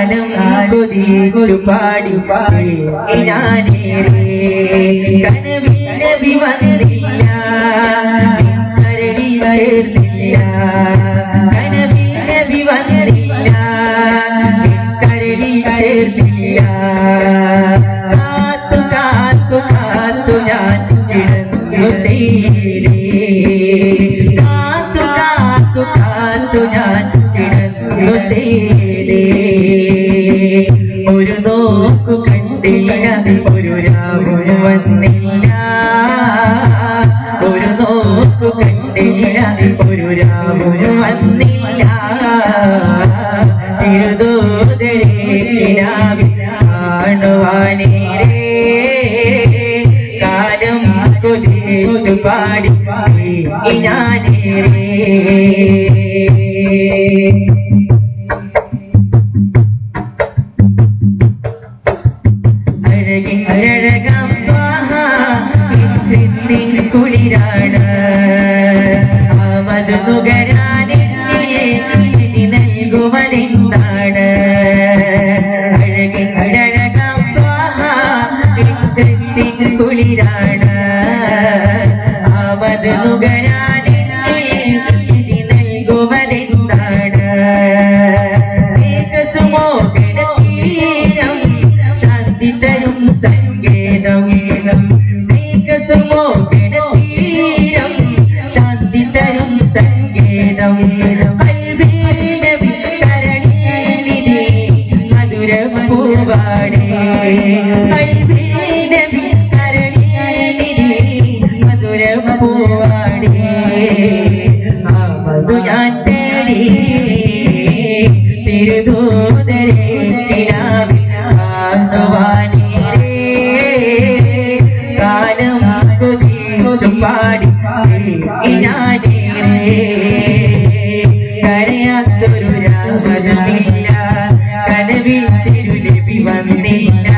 കാലം കൊതിച്ചു പാടി പാടി ഞാനേറെ കനവിനവി വന്നില്ല കരടി ചേർന്നില്ല കനവിൽ നബി വന്നില്ല കരടി ചേർന്നില്ല കാത്തു കാത്തു കാത്തു ഞാൻ കിടന്നു തീരെ ഒരു രാവും വന്നില്ല ഒരു നോക്കു കണ്ടില്ല ഒരു രാവും വന്നില്ല കാണുവാനേരേ കാലം കൊതിച്ചു പാടി ഞാനേരേ ಕಡ കരയാത്തൊരു രാമതമില്ല കനവിൽ തിരുലഭി വന്നില്ല.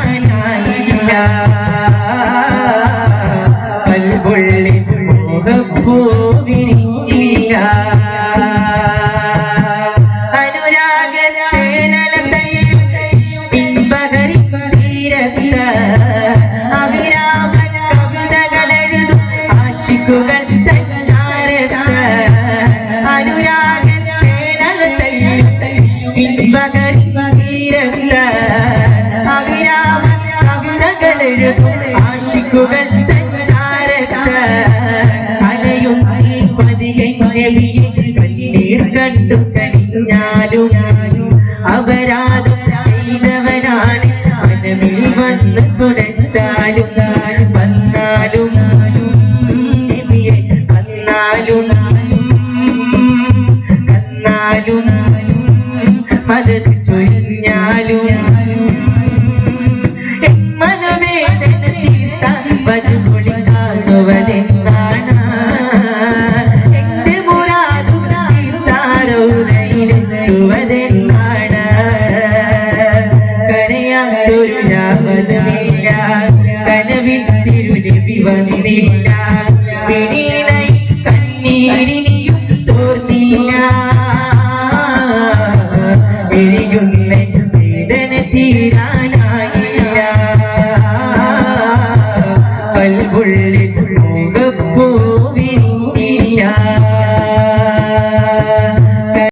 കൽവുള്ളിൽ മോഹപ്പൂവിനില്ല ആശിക്കുകൾ സഞ്ചാരത്ത് പതിയെ കണ്ടു മനമിൽ വന്ന് തുടച്ചാലും രാമനമില്ല വേദന തീരാനായില്ല കൽപുള്ളി